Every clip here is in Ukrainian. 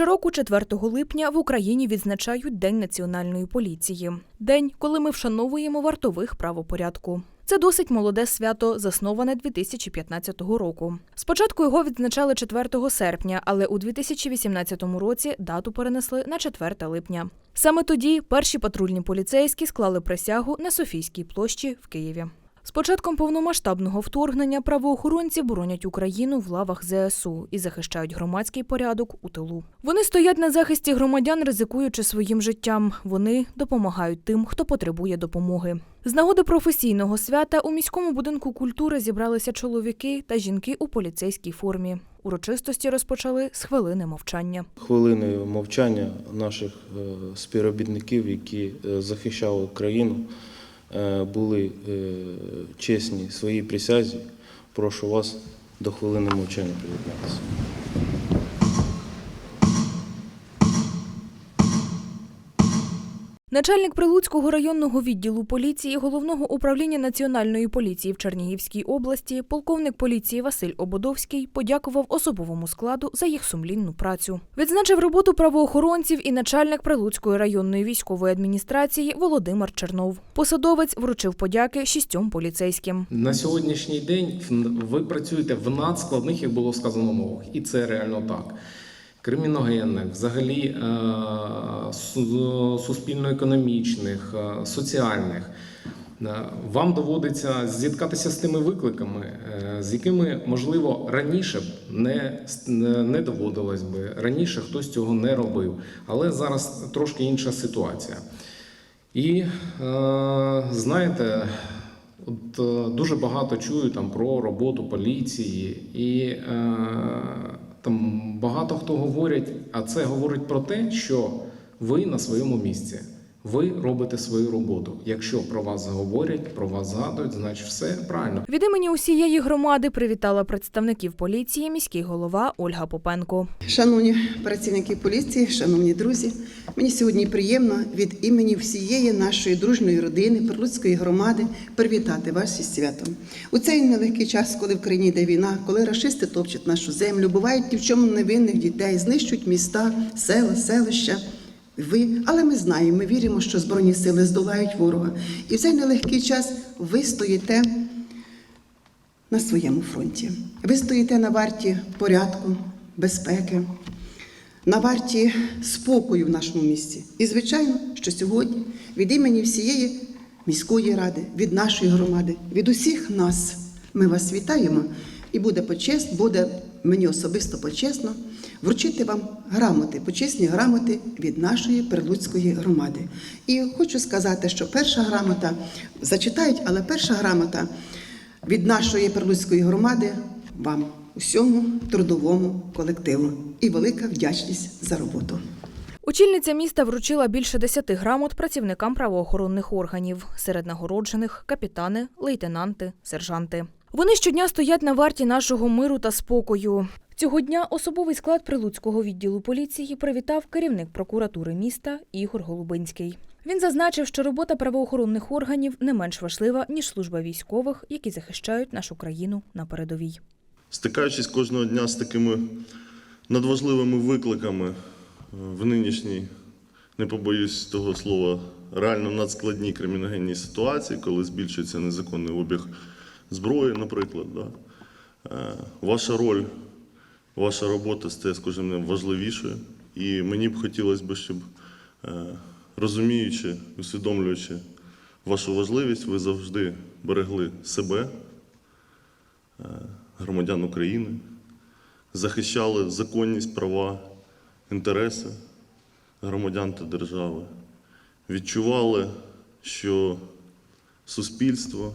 Щороку, 4 липня, в Україні відзначають День національної поліції. День, коли ми вшановуємо вартових правопорядку. Це досить молоде свято, засноване 2015 року. Спочатку його відзначали 4 серпня, але у 2018 році дату перенесли на 4 липня. Саме тоді перші патрульні поліцейські склали присягу на Софійській площі в Києві. З початком повномасштабного вторгнення правоохоронці боронять Україну в лавах ЗСУ і захищають громадський порядок у тилу. Вони стоять на захисті громадян, ризикуючи своїм життям. Вони допомагають тим, хто потребує допомоги. З нагоди професійного свята у міському будинку культури зібралися чоловіки та жінки у поліцейській формі. Урочистості розпочали з хвилини мовчання. Хвилиною мовчання наших е, співробітників, які е, захищали країну, е, були е, чесні своїй присязі. Прошу вас до хвилини мовчання приєднатися. Начальник Прилуцького районного відділу поліції головного управління національної поліції в Чернігівській області, полковник поліції Василь Ободовський подякував особовому складу за їх сумлінну працю. Відзначив роботу правоохоронців і начальник Прилуцької районної військової адміністрації Володимир Чернов. Посадовець вручив подяки шістьом поліцейським. На сьогоднішній день ви працюєте в надскладних, як було сказано, умовах, і це реально так. Криміногенних, взагалі е, суспільно-економічних, е, соціальних. Е, Вам доводиться зіткатися з тими викликами, з якими, можливо, раніше б не, не доводилось би, раніше хтось цього не робив. Але зараз трошки інша ситуація. І знаєте, от, дуже багато чую там про роботу поліції, і там багато хто говорять, а це говорить про те, що ви на своєму місці. Ви робите свою роботу. Якщо про вас говорять, про вас згадують, значить все правильно. Від імені усієї громади привітала представників поліції міський голова Ольга Попенко. Шановні працівники поліції, шановні друзі, мені сьогодні приємно від імені всієї нашої дружної родини, Прилуцької громади, привітати вас із святом. У цей нелегкий час, коли в країні йде війна, коли рашисти топчуть нашу землю, бувають ні в чому невинних дітей, знищують міста, села, селища. Ви, але ми знаємо, ми віримо, що Збройні сили здолають ворога. І в цей нелегкий час ви стоїте на своєму фронті. Ви стоїте на варті порядку, безпеки, на варті спокою в нашому місті. І, звичайно, що сьогодні від імені всієї міської ради, від нашої громади, від усіх нас ми вас вітаємо. І буде почесть, буде мені особисто почесно вручити вам грамоти, почесні грамоти від нашої Прилуцької громади. І хочу сказати, що перша грамота зачитають, але перша грамота від нашої Прилуцької громади вам усьому трудовому колективу і велика вдячність за роботу. Очільниця міста вручила більше десяти грамот працівникам правоохоронних органів. Серед нагороджених капітани, лейтенанти, сержанти. Вони щодня стоять на варті нашого миру та спокою. Цього дня особовий склад Прилуцького відділу поліції привітав керівник прокуратури міста Ігор Голубинський. Він зазначив, що робота правоохоронних органів не менш важлива ніж служба військових, які захищають нашу країну на передовій. Стикаючись кожного дня з такими надважливими викликами е, в нинішній, не побоюсь того слова, реально надскладній криміногенній ситуації, коли збільшується незаконний обіг зброї, наприклад, да, е, ваша роль, ваша робота стає днем важливішою. І мені б хотілося б, щоб е, розуміючи, усвідомлюючи вашу важливість, ви завжди берегли себе, е, громадян України, захищали законність, права, інтереси громадян та держави, відчували, що суспільство,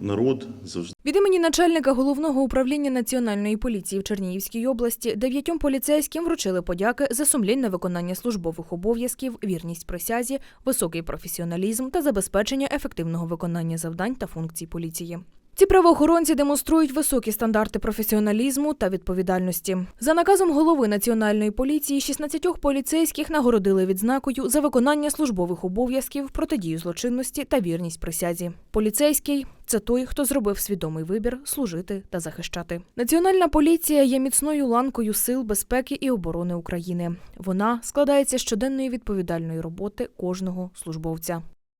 народ завжди. Від імені начальника головного управління національної поліції в Чернігівській області дев'ятьом поліцейським вручили подяки за сумлінне виконання службових обов'язків, вірність присязі, високий професіоналізм та забезпечення ефективного виконання завдань та функцій поліції. Ці правоохоронці демонструють високі стандарти професіоналізму та відповідальності. За наказом голови національної поліції 16 поліцейських нагородили відзнакою за виконання службових обов'язків, протидію злочинності та вірність присязі. Поліцейський це той, хто зробив свідомий вибір служити та захищати. Національна поліція є міцною ланкою сил безпеки і оборони України. Вона складається з щоденної відповідальної роботи кожного службовця.